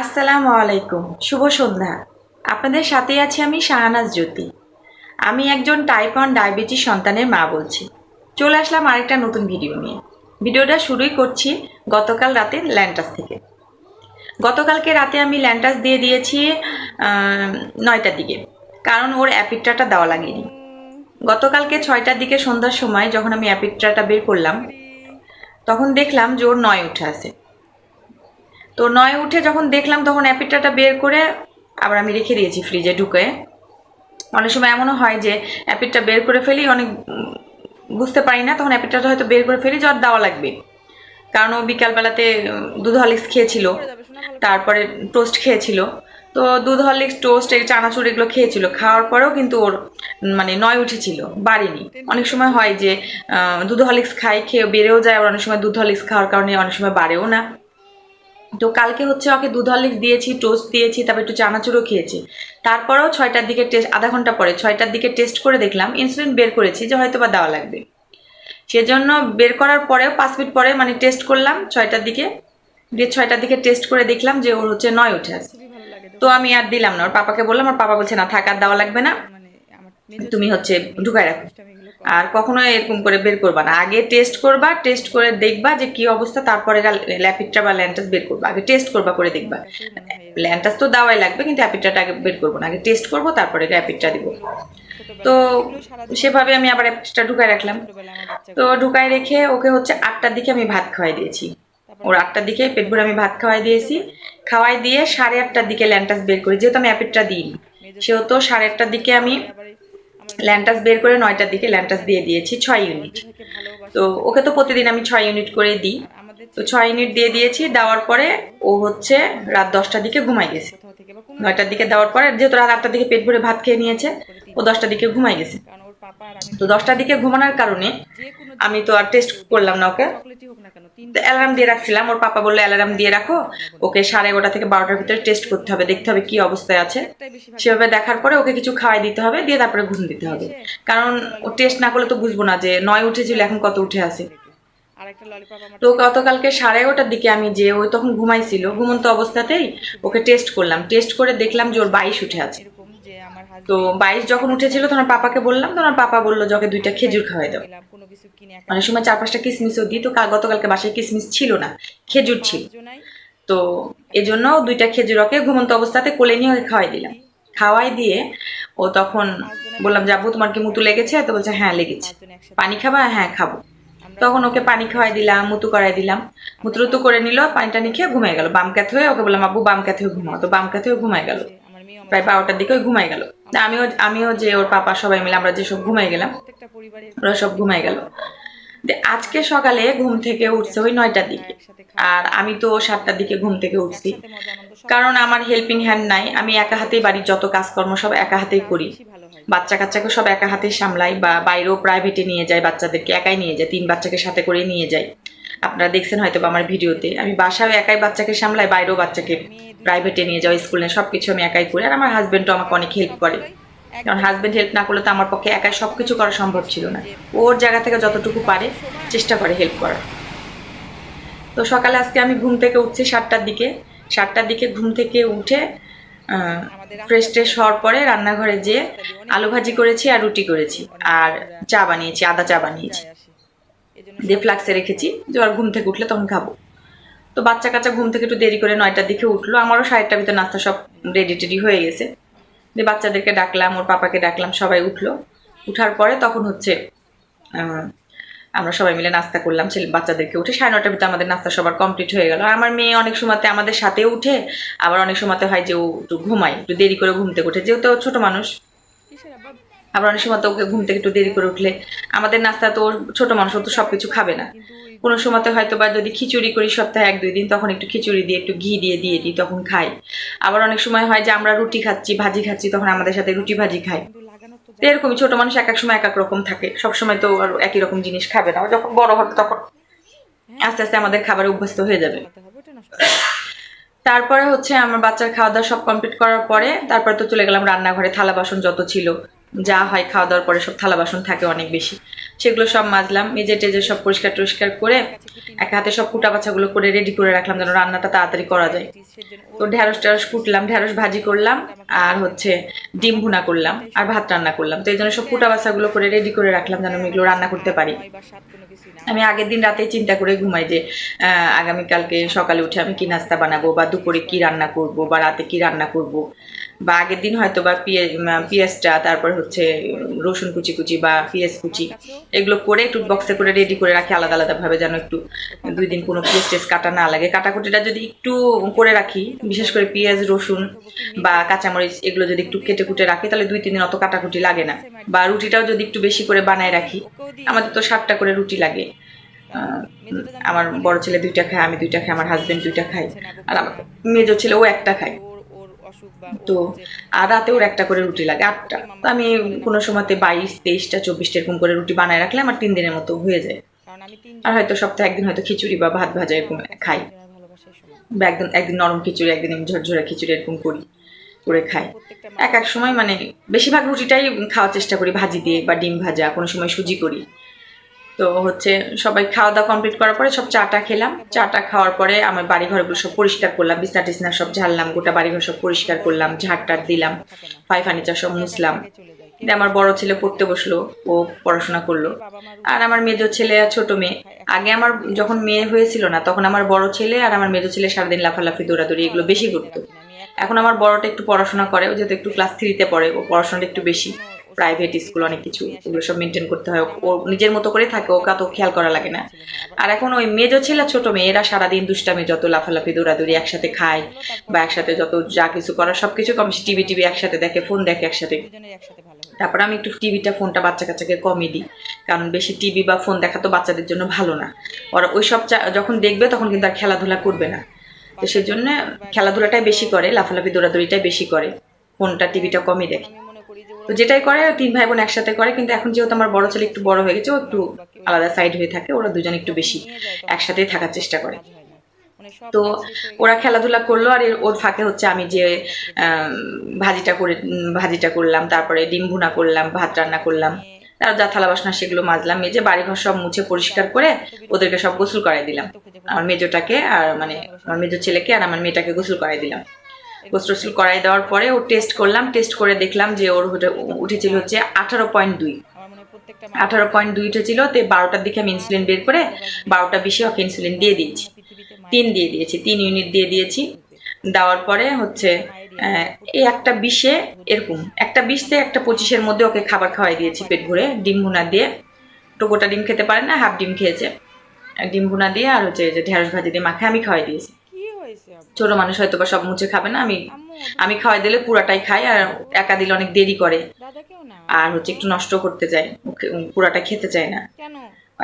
আসসালামু আলাইকুম, শুভ সন্ধ্যা। আপনাদের সাথে আছি আমি শাহানাজ জ্যোতি। আমি একজন টাইপ ওয়ান ডায়াবেটিস সন্তানের মা বলছি। চলে আসলাম আরেকটা নতুন ভিডিও নিয়ে। ভিডিওটা শুরুই করছি গতকাল রাতে ল্যান্টাস থেকে। গতকালকে রাতে আমি ল্যান্টাস দিয়ে দিয়েছি নয়টার দিকে। কারণ ওর অ্যাপিট্রাটা দেওয়া লাগেনি। গতকালকে ছয়টার দিকে সন্ধ্যার সময় যখন আমি অ্যাপিট্রাটা বের করলাম, তখন দেখলাম যে ওর নয় উঠে আছে। তো নয় উঠে যখন দেখলাম, তখন অ্যাপিটাটা বের করে আবার আমি রেখে দিয়েছি ফ্রিজে ঢুকে। অনেক সময় এমনও হয় যে অ্যাপিটটা বের করে ফেলি, অনেক বুঝতে পারি না, তখন অ্যাপিটটা হয়তো বের করে ফেলি, জ্বর দেওয়া লাগবে। কারণ ও বিকালবেলাতে দুধ হরলিক্স খেয়েছিল, তারপরে টোস্ট খেয়েছিল। তো দুধ হরলিক্স, টোস্ট, এই চানাচুর এগুলো খেয়েছিল, খাওয়ার পরেও কিন্তু ওর মানে নয় উঠেছিল, বাড়েনি। অনেক সময় হয় যে দুধ হরলিক্স খাই খেয়ে বেড়েও যায়, আবার অনেক সময় দুধ হরলিক্স খাওয়ার কারণে অনেক সময় বাড়েও না। তো কালকে হচ্ছে ওকে দুধ হরলিক্স দিয়েছি টোস্ট দিয়েছি তারপর একটু চানাচুরও খেয়েছি। তারপরেও ছয়টার দিকে টেস্ট আধা ঘণ্টা পরে ছয়টার দিকে টেস্ট করে দেখলাম ইনসুলিন বের করেছি যে হয়তো বা দেওয়া লাগবে। সেজন্য বের করার পরেও পাঁচ মিনিট পরে মানে টেস্ট করলাম ছয়টার দিকে দিয়ে ছয়টার দিকে টেস্ট করে দেখলাম যে ওর হচ্ছে নয় উঠে আছে। তো। আমি আর দিলাম না ওর পাপাকে বললাম আর পাপা বলছে না থাকার দেওয়া লাগবে না। তুমি হচ্ছে ঢুকায় রাখো। আর কখনো এরকম করে বের করবা না। আগে টেস্ট করবা টেস্ট করে দেখবা যে কি অবস্থা তারপরে ল্যাপিটটা বা ল্যান্টাস বের করবা। আগে টেস্ট করবা করে দেখবা। ল্যান্টাস তো দেওয়াই লাগবে কিন্তু অ্যাপিটটা আগে বের করব না। আগে টেস্ট করব তারপরে অ্যাপিটটা দিব। তো সেভাবে আমি আবার অ্যাপিটটা ঢুকায় রাখলাম। তো ঢুকায় রেখে ওকে হচ্ছে আটটার দিকে আমি ভাত খাওয়াই দিয়েছি। ওর আটটার দিকে পেট ভরে আমি ভাত খাওয়াই দিয়েছি। খাওয়াই দিয়ে সাড়ে আটটার দিকে ল্যান্টাস বের করি। যেহেতু আমি অ্যাপিটটা দিইনি সেহেতু সাড়ে আটটার দিকে আমি ল্যান্টাস বের করে নয়টার দিকে ল্যান্টাস দিয়ে দিয়েছি, ছয় ইউনিট তো ওকে তো প্রতিদিন আমি ছয় ইউনিট করে দিই। তো ছয় ইউনিট দিয়ে দিয়েছি, দেওয়ার পরে ও হচ্ছে রাত দশটার দিকে ঘুমাই গেছে। নয়টার দিকে দেওয়ার পরে, যেহেতু রাত আটটার দিকে পেট ভরে ভাত খেয়ে নিয়েছে, ও দশটার দিকে ঘুমাই গেছে। তো দশটার দিকে ঘুমানোর কারণে আমি তো আর টেস্ট করলাম না ওকে। অ্যালার্ম দিয়ে রাখছিলাম। ওর পাপা বলল অ্যালার্ম দিয়ে রাখো। ওকে সাড়ে এগারোটা থেকে বারোটার ভিতরে টেস্ট করতে হবে। দেখতে হবে কি অবস্থায় আছে। সেভাবে দেখার পরে ওকে কিছু খাওয়াই দিতে হবে দিয়ে তারপরে ঘুম দিতে হবে। কারণ ও টেস্ট না করলে তো বুঝব না যে নয় উঠেছিল এখন কত উঠে আছে। তো গতকালকে সাড়ে এগারোটার দিকে আমি যে ওই তখন ঘুমাইছিল ঘুমন্ত অবস্থাতেই ওকে টেস্ট করলাম। টেস্ট করে দেখলাম যে ওর বাইশ উঠে আছে। তো বাইশ যখন উঠেছিল তখন পাপাকে বললাম তখন পাপা বলল যে ওকে দুইটা খেজুর খাওয়াই দাও। অনেক সময় চার পাঁচটা কিসমিসও দিই তো গতকালকে বাসায় কিসমিস ছিল না খেজুর ছিল। তো এজন্য দুইটা খেজুর ওকে ঘুমন্ত অবস্থাতে কোলে নিয়ে ওকে খাওয়াই দিলাম। খাওয়াই দিয়ে ও তখন বললাম যাব তোমার কি মুতু লেগেছে? তো বলছে হ্যাঁ লেগেছে। পানি খাবা? হ্যাঁ খাব। তখন ওকে পানি খাওয়াই দিলাম মুতু করাই দিলাম। মুতু তো করে নিল পানি টানি খেয়ে ঘুমাই গেল। বাম কাত হয়ে ওকে বললাম আব্বু বাম কাত হয়ে ঘুমাও। তো বাম কাত হয়ে ঘুমাই গেল। প্রায় বারোটার দিকে ঘুমাই গেল। আমিও আমিও যে ওর পাপা সবাই মিলে আমরা যেসব ঘুমাই গেলাম ওরা সব ঘুমাই গেল। আজকে সকালে ঘুম থেকে উঠছে ওই নয়টার দিকে। আর আমি তো সাতটার দিকে ঘুম থেকে উঠছি। কারণ আমার হেল্পিং হ্যান্ড নাই আমি একা হাতেই বাড়ির যত কাজকর্ম সব একা হাতেই করি। বাচ্চা কাচ্চাকে সব একা হাতেই সামলাই বা বাইরেও প্রাইভেটে নিয়ে যায় বাচ্চাদেরকে একাই নিয়ে যায় তিন বাচ্চাকে সাথে করে নিয়ে যায়। আপনারা দেখছেন হয়তো বা আমার ভিডিওতে। আমি বাসায় একাই বাচ্চাকে সামলাই বাইরেও বাচ্চাকে প্রাইভেটে নিয়ে যাওয়া স্কুলে সব কিছু আমি একাই করি। আর আমার হাজব্যান্ডও আমাকে অনেক হেল্প করে। কারণ হাজব্যান্ড হেল্প না করলে তো আমার পক্ষে একাই সব কিছু করা সম্ভব ছিল না। ওর জায়গা থেকে যতটুকু পারে চেষ্টা করে হেল্প করার। তো সকালে আজকে আমি ঘুম থেকে উঠছি সাতটার দিকে। সাতটার দিকে ঘুম থেকে উঠে ফ্রেশ ট্রেশ হওয়ার পরে রান্নাঘরে যেয়ে আলু ভাজি করেছি আর রুটি করেছি। আর চা বানিয়েছি আদা চা বানিয়েছি। দিয়ে ফ্লাক্সে রেখেছি। যে ওর ঘুম থেকে উঠলে তখন খাব। তো বাচ্চা কাচ্চা ঘুম থেকে একটু দেরি করে নয়টার দিকে উঠল। আমারও সাড়েটার ভিতরে নাস্তা সব রেডি টেডি হয়ে গেছে। দিয়ে বাচ্চাদেরকে ডাকলাম, ওর পাপাকে ডাকলাম, সবাই উঠল। উঠার পরে তখন হচ্ছে আমরা সবাই মিলে নাস্তা করলাম, ছেলে বাচ্চাদেরকে উঠে সাড়ে নটার ভিতরে আমাদের নাস্তা সবার কমপ্লিট হয়ে গেল। আমার মেয়ে অনেক সময়তে আমাদের সাথে উঠে, আবার অনেক সময়তে হয় যে ও একটু ঘুমায়, একটু দেরি করে ঘুম থেকে উঠে যেহেতু ছোট মানুষ আবার অনেক সময় তো ওকে ঘুম থেকে একটু দেরি করে উঠলে। আমাদের নাস্তা তো ছোট মানুষ তো সব কিছু খাবে না। কোনো সময়তে হয়তো বা যদি খিচুড়ি করি সপ্তাহে এক, দুই দিন, তখন একটু খিচুড়ি দিয়ে, একটু ঘি দিয়ে দিয়ে দিই, তখন খাই। আবার অনেক সময় হয় যে আমরা রুটি খাচ্ছি, ভাজি খাচ্ছি, তখন আমাদের সাথে রুটি ভাজি খাই তো এরকমই ছোট মানুষ এক এক সময় এক এক রকম থাকে। সব সময় তো আর একই রকম জিনিস খাবে না। যখন বড় হবে তখন আস্তে আস্তে আমাদের খাবারে অভ্যস্ত হয়ে যাবে। তারপরে হচ্ছে আমার বাচ্চার খাওয়া দাওয়া সব কমপ্লিট করার পরে তারপরে তো চলে গেলাম রান্নাঘরে, থালা বাসন যত ছিল। যা হয় খাওয়া দাওয়ার পরে সব থালা বাসন থাকে অনেক বেশি। সেগুলো সব মাজলাম, মেজে টেজে সব পরিষ্কার টরিষ্কার করে এক হাতে সব কুটা বাছাগুলো করে রেডি করে রাখলাম যেন রান্নাটা তাড়াতাড়ি করা যায়। তো ঢ্যাঁড়স ট্যাঁড়স কুটলাম ঢ্যাঁড়স ভাজি করলাম, আর হচ্ছে ডিম ভুনা করলাম, আর ভাত রান্না করলাম। তো এই জন্য সব কুটা বাছাগুলো করে রেডি করে রাখলাম যেন আমি এগুলো রান্না করতে পারি। আমি আগের দিন রাতে চিন্তা করে ঘুমাই যে আগামীকালকে সকালে উঠে আমি কি নাস্তা বানাবো বা দুপুরে কি রান্না করব বা রাতে কি রান্না করব। বা আগের দিন হয়তো বা পিঁয়াজ পেঁয়াজটা, তারপর হচ্ছে রসুন কুচি কুচি বা পেঁয়াজ কুচি, এগুলো করে একটু বক্সে করে রেডি করে রাখি আলাদা আলাদাভাবে যেন একটু দুই দিন কোনো পেঁয়াজ টেস কাটা না লাগে। কাটাকুটিটা যদি একটু করে রাখি, বিশেষ করে পেঁয়াজ, রসুন বা কাঁচামরিচ, এগুলো যদি একটু কেটে কুটে রাখি, তাহলে দুই তিন দিন অত কাটাকুটি লাগে না। বা রুটিটাও যদি একটু বেশি করে বানায় রাখি, আমাদের তো সাতটা করে রুটি লাগে। আমার বড় ছেলে দুইটা খায়, আমি দুইটা খাই, আমার হাজবেন্ড দুইটা খাই আর আমার মেজো ছেলে ও একটা খায়। তো আর রাতে ওর একটা করে রুটি লাগে আটটা। তো আমি কোনো সময়তে বাইশ তেইশটা চব্বিশটা এরকম করে রুটি বানায় রাখলে আমার তিন দিনের মতো হয়ে যায়। আর হয়তো সপ্তাহে একদিন হয়তো খিচুড়ি বা ভাত ভাজা এরকম খাই। বা একদিন একদিন নরম খিচুড়ি একদিন এমনি ঝরঝরা খিচুড়ি এরকম করি করে খাই। এক এক সময় মানে বেশিরভাগ রুটিটাই খাওয়ার চেষ্টা করি ভাজি দিয়ে বা ডিম ভাজা কোনো সময় সুজি করি। তো হচ্ছে সবাই খাওয়া দাওয়া কমপ্লিট করার পরে সব চাটা খেলাম। চাটা খাওয়ার পরে আমার বাড়ি ঘরগুলো সব পরিষ্কার করলাম, বিছনা টিছনা সব ঝাড়লাম, গোটা বাড়ি ঘর সব পরিষ্কার করলাম, ঝাড় টাট দিলাম ফাই ফার্নিচার সব মুছলাম। আমার বড় ছেলে পড়তে বসল, ও পড়াশোনা করল। আর আমার মেজো ছেলে আর ছোট মেয়ে। আগে আমার যখন মেয়ে হয়েছিল না, তখন আমার বড় ছেলে আর আমার মেজো ছেলে সারাদিন লাফালাফি, দৌড়াদৌড়ি এগুলো বেশি করতো। এখন আমার বড়টা একটু পড়াশোনা করে, ও যেহেতু একটু ক্লাস থ্রিতে পড়ে, ও পড়াশোনাটা একটু বেশি। প্রাইভেট স্কুল অনেক কিছু ওগুলো সব মেনটেন করতে হয়। ও নিজের মতো করে থাকে, ওকে তো খেয়াল করা লাগে না। আর এখন ওই মেজো ছেলে, ছোট মেয়ে, এরা সারাদিন দুষ্টামি, যত লাফালাফি, দৌড়াদৌড়ি একসাথে খায় বা একসাথে যত যা কিছু করার সব কিছু কম টিভি টিভি একসাথে দেখে ফোন দেখে একসাথে। তারপর আমি একটু টিভিটা ফোনটা বাচ্চা কাচ্চাকে কমই দিই। কারণ বেশি টিভি বা ফোন দেখা তো বাচ্চাদের জন্য ভালো না। ওরা ওই সব যখন দেখবে তখন কিন্তু আর খেলাধুলা করবে না। তো সেই জন্য খেলাধুলাটাই বেশি করে, লাফালাফি, দৌড়াদৌড়িটাই বেশি করে। ফোনটা টিভিটা কমই দেখে। তো যেটাই করে, তিন ভাই বোন একসাথে করে, কিন্তু এখন যেহেতু আমার বড় ছেলে একটু বড় হয়ে গেছে, ও একটু আলাদা সাইড হয়ে থাকে, ওরা দুজন একটু বেশি একসাথে থাকার চেষ্টা করে। তো ওরা খেলাধুলা করল, আর ওর ফাঁকে হচ্ছে আমি যে ভাজিটা করে, ভাজিটা করলাম, তারপরে ডিম ভুনা করলাম, ভাত রান্না করলাম তার যা থালা বাসনা সেগুলো মাজলাম, মেজে বাড়িঘর সব মুছে পরিষ্কার করে ওদেরকে সব গোসল করাই দিলাম। আমার মেজোটাকে আর মানে আমার মেজো ছেলেকে আর আমার মেয়েটাকে গোসল করাই দিলাম। গোসল টোসল করাই দেওয়ার পরে ও টেস্ট করলাম টেস্ট করে দেখলাম যে ওর উঠেছিল হচ্ছে আঠারো পয়েন্ট দুই। আঠারো পয়েন্ট দুই উঠেছিল তো বারোটার দিকে আমি ইনসুলিন বের করে বারোটা বিশে ওকে ইনসুলিন দিয়ে দিয়েছি। তিন দিয়ে দিয়েছি, তিন ইউনিট দিয়ে দিয়েছি। দেওয়ার পরে হচ্ছে এই একটা বিশে এরকম, একটা বিশ থেকে একটা পঁচিশের মধ্যে ওকে খাবার খাওয়াই দিয়েছি পেট ভরে, ডিম ভুনা দিয়ে। তো গোটা ডিম খেতে পারে না হাফ ডিম খেয়েছে। ডিম ভুনা দিয়ে আর হচ্ছে যে ঢেঁড়স ভাজি দিয়ে মাখে আমি খাওয়াই দিয়েছি? ছোট মানুষ হয়তো বা সব মুছে খাবে না আমি আমি খাওয়াই দিলে পুরাটাই খাই আর একা দিলে অনেক দেরি করে। আর হচ্ছে একটু নষ্ট করতে চায় পুরাটা খেতে চায় না।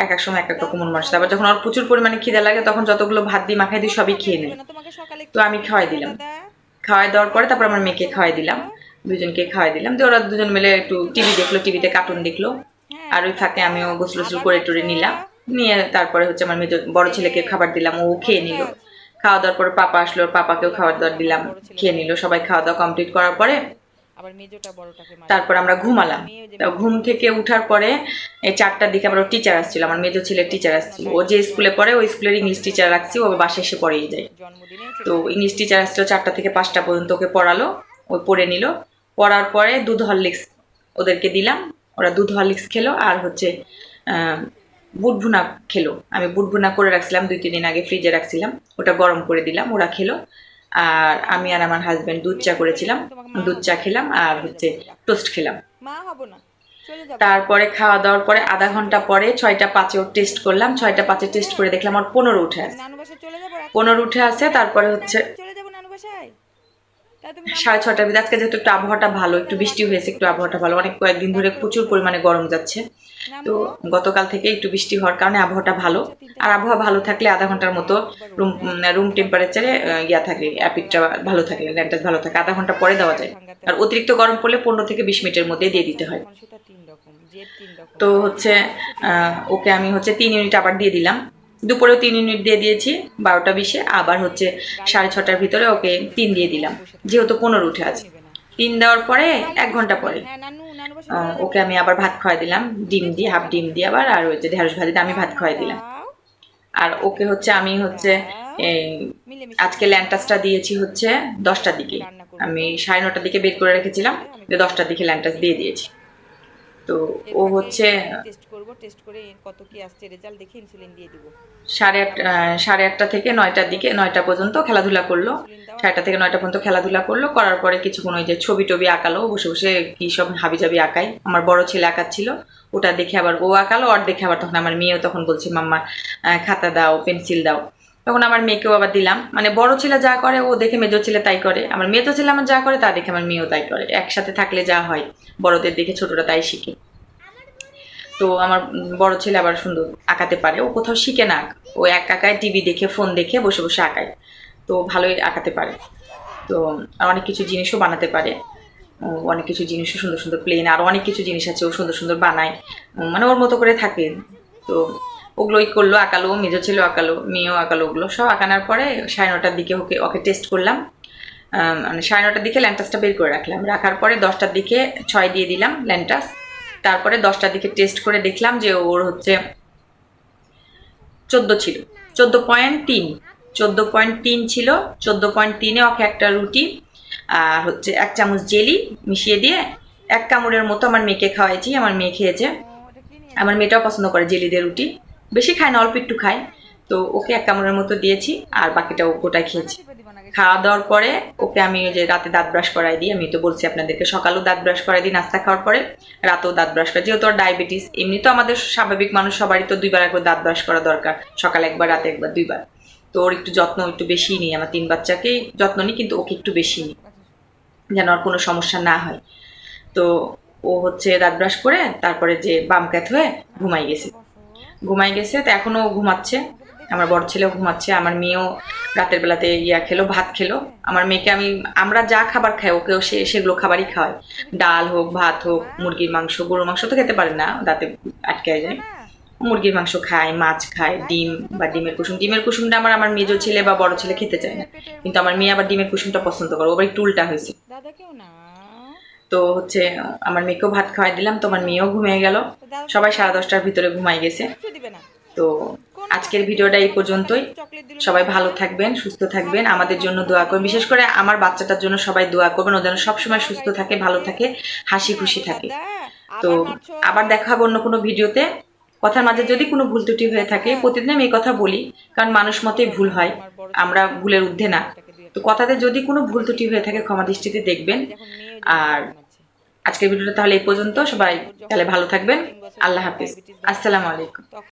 এক এক সময় এক এক রকম মানুষ। তারপর যখন ওর প্রচুর পরিমাণে খিদে লাগে তখন যতগুলো ভাত দিয়ে মাখাই দিই সবই খেয়ে নেয় তো আমি খাওয়াই দিলাম। খাওয়াই দেওয়ার পরে তারপর আমার মেয়েকে খাওয়াই দিলাম। দুজনকে খাওয়াই দিলাম। তো ওরা দুজন মিলে একটু টিভি দেখল টিভিতে কার্টুন দেখল। আর ওই ফাঁকে আমিও গোসল গোসল করে টরে নিলাম। নিয়ে তারপরে হচ্ছে আমার মেজো বড় ছেলেকে খাবার দিলাম ও খেয়ে নিল। খাওয়া দাওয়ার পরে পাপা আসলো পাপাকেও খাবার দাওয়ার দিলাম খেয়ে নিল সবাই খাওয়া দাওয়া কমপ্লিট করার পরে আবার মেজোটা বড়টাকে মারে তারপর আমরা ঘুমালাম। ঘুম থেকে উঠার পরে এই চারটার দিকে আবার টিচার আসছিল আমার মেজো ছেলের টিচার আসছিল। ও যে স্কুলে পড়ে ওই স্কুলের ইংলিশ টিচার রাখছি ও বাসায় এসে পড়িয়ে যায়। তো ইংলিশ টিচার আসছিল চারটা থেকে পাঁচটা পর্যন্ত ওকে পড়ালো ও পড়ে নিল। পড়ার পরে দুধ হরলিক্স ওদেরকে দিলাম ওরা দুধ হরলিক্স খেলো আর হচ্ছে আহ, বুট ভুনা খেলো। আমি বুট ভুনা করে রাখছিলাম দুই তিন দিন আগে ফ্রিজে রাখছিলাম। ওটা গরম করে দিলাম ওরা খেলো। আর আমি আর আমার হাজবেন্ড দুধ চা করেছিলাম দুধ চা খেলাম আর হচ্ছে টোস্ট খেলাম। তারপরে খাওয়া দাওয়ার পরে আধা ঘণ্টা পরে ছয়টা পাঁচে ওর টেস্ট করলাম ছয়টা পাঁচে টেস্ট করে দেখলাম আমার পনেরো উঠে আছে? পনেরো উঠে আছে তারপরে হচ্ছে চলে যাব নানু বাসায় তাই তুমি সাড়ে ছটার ভিতরে আজকে যেহেতু একটু আবহাওয়াটা ভালো একটু বৃষ্টি হয়েছে একটু আবহাওয়াটা ভালো অনেক কয়েকদিন ধরে প্রচুর পরিমাণে গরম যাচ্ছে। তো গতকাল থেকে একটু বৃষ্টি হওয়ার কারণে আবহাওয়াটা ভালো। আর আবহাওয়া ভালো থাকলে আধা ঘণ্টার মতো রুম রুম টেম্পারেচারে ইয়া থাকে অ্যাপিডটা ভালো থাকে ল্যান্টাস ভালো থাকে আধা ঘণ্টা পরে দেওয়া যায়। আর অতিরিক্ত গরম পড়লে পনেরো থেকে বিশ মিনিটের মধ্যে দিয়ে দিতে হয়। তো হচ্ছে আহ, ওকে আমি হচ্ছে তিন ইউনিট আবার দিয়ে দিলাম। দুপুরেও তিন ইউনিট দিয়ে দিয়েছি, বারোটা বিশে। আবার হচ্ছে সাড়ে ছটার ভিতরে ওকে তিন দিয়ে দিলাম, যেহেতু পনেরো উঠে আছে। তিন দেওয়ার পরে এক ঘণ্টা পরে ওকে আমি আবার ভাত খাওয়াই দিলাম, ডিম দিয়ে, হাফ ডিম দিয়ে আবার, আর ওই যে ঢেঁড়স ভাজিতে আমি ভাত খাওয়াই দিলাম। আর ওকে হচ্ছে আমি হচ্ছে আজকে ল্যান্টাসটা দিয়েছি হচ্ছে দশটার দিকে। আমি সাড়ে নটার দিকে বের করে রেখেছিলাম দশটার দিকে ল্যান্টাস দিয়ে দিয়েছি। তো ও হচ্ছে টেস্ট করব টেস্ট করে কত কি আসছে রেজাল্ট দেখে ইনসুলিন দিয়ে দিব। সাড়ে আট আহ, সাড়ে আটটা থেকে নয়টার দিকে নয়টা পর্যন্ত খেলাধুলা করল। সাড়ে আটটা থেকে নয়টা পর্যন্ত খেলাধুলা করল। করার পরে কিছুক্ষণ ওই যে ছবি টবি আঁকালো বসে বসে কি সব হাবিজাবি আঁকাই। আমার বড় ছেলে আঁকাচ্ছিল ওটা দেখে আবার ও আঁকালো আর দেখে আবার তখন আমার মেয়েও তখন বলছে মাম্মা খাতা দাও পেন্সিল দাও। তখন আমার মেয়েকেও আবার দিলাম। মানে বড় ছেলে যা করে, ও দেখে মেজো ছেলে তাই করে। আমার মেজো ছেলে আমার যা করে, তা দেখে আমার মেয়েও তাই করে। একসাথে থাকলে যা হয়। বড়দের দেখে ছোটরা তাই শিখে। তো আমার বড় ছেলে আবার সুন্দর আঁকাতে পারে। ও কোথাও শিখে না ও এক আঁকায় টিভি দেখে, ফোন দেখে বসে বসে আঁকায়। তো ভালোই আঁকাতে পারে। তো আর অনেক কিছু জিনিসও বানাতে পারে। অনেক কিছু জিনিসও সুন্দর সুন্দর প্লেন আর অনেক কিছু জিনিস আছে ও সুন্দর সুন্দর বানায়। মানে ওর মতো করে থাকে। তো ওগুলোই করল, আঁকালো, মেজো ছিল আঁকালো, মেয়েও আঁকালো ওগুলো। সব আঁকানোর পরে সাড়ে নটার দিকে ওকে ওকে টেস্ট করলাম। মানে সাড়ে নটার দিকে ল্যান্টাসটা বের করে রাখলাম। রাখার পরে দশটার দিকে ছয় দিয়ে দিলাম ল্যান্টাস। তারপরে দশটার দিকে টেস্ট করে দেখলাম যে ওর হচ্ছে চোদ্দ ছিল। চোদ্দ পয়েন্ট তিন। চোদ্দ পয়েন্ট তিন ছিল। চোদ্দ পয়েন্ট তিনে ওকে একটা রুটি আর হচ্ছে এক চামচ জেলি মিশিয়ে দিয়ে এক কামড়ের মতো আমার মেয়েকে খাওয়াইছি। আমার মেয়ে খেয়েছে। আমার মেয়েটাও পছন্দ করে জেলি দিয়ে রুটি। বেশি খায় না, অল্প একটু খায়। তো ওকে এক কামড়ের মতো দিয়েছি, আর বাকিটা ও গোটায় খেয়েছি? খাওয়া দাওয়ার পরে ওকে আমি ওই যে রাতে দাঁত ব্রাশ করাই দিই। আমি তো বলছি আপনাদেরকে, সকালেও দাঁত ব্রাশ করাই দিই, নাস্তা খাওয়ার পরে রাতেও দাঁত ব্রাশ করাই যেহেতু ডায়াবেটিস, এমনি তো আমাদের স্বাভাবিক মানুষ সবারই তো দুইবার একবার দাঁত ব্রাশ করা দরকার, সকালে একবার, রাতে একবার, দুইবার। তো ওর একটু যত্ন একটু বেশিই নিই, আমার তিন বাচ্চাকেই যত্ন নিই, কিন্তু ওকে একটু বেশি নিই, যেন ওর কোনো সমস্যা না হয়। তো ও হচ্ছে দাঁত ব্রাশ করে তারপরে যে বাম ক্যাথ হয়ে ঘুমাই গেছে। ঘুমাই গেছে, তো এখনও ঘুমাচ্ছে। আমার বড় ছেলেও ঘুমাচ্ছে, আমার মেয়েও রাতের বেলাতে ইয়া খেলো, ভাত খেলো। আমার মেয়েকে আমি, আমরা যা খাবার খাই, ওকেও সে, সেগুলো খাবারই খাওয়াই। ডাল হোক, ভাত হোক, মুরগির মাংস, গরুর মাংস তো খেতে পারে না, দাঁতে আটকে যায়। মুরগির মাংস খায় মাছ খায় ডিম বা ডিমের কুসুম। ডিমের কুসুমটা আমার আমার মেজো ছেলে বা বড় ছেলে খেতে চায় না। কিন্তু আমার মেয়ে আবার ডিমের কুসুমটা পছন্দ করে, ও আবার একটু উল্টা হয়েছে। তো হচ্ছে আমার মেয়েকেও ভাত খাওয়াই দিলাম, তোমার মেয়েও ঘুমিয়ে গেল। সবাই সাড়ে দশটার ভিতরে ঘুমাই গেছে। তো আজকের ভিডিওটা এই পর্যন্তই। সবাই ভালো থাকবেন, সুস্থ থাকবেন, আমাদের জন্য দোয়া করবেন। বিশেষ করে আমার বাচ্চাটার জন্য সবাই দোয়া করবেন, ও যেন সবসময় সুস্থ থাকে, ভালো থাকে, হাসি খুশি থাকে। তো আবার দেখা হবে অন্য কোনো ভিডিওতে। কথার মাঝে যদি কোনো ভুল ত্রুটি হয়ে থাকে প্রতিদিন আমি এই কথা বলি, কারণ মানুষ মতেই ভুল হয়, আমরা ভুলের ঊর্ধ্বে না। তো কথাতে যদি কোনো ভুল ত্রুটি হয়ে থাকে, ক্ষমা দৃষ্টিতে দেখবেন। আর আজকের ভিডিওটা তাহলে এই পর্যন্ত। সবাই তাহলে ভালো থাকবেন। আল্লাহ হাফিজ। আসসালামু আলাইকুম।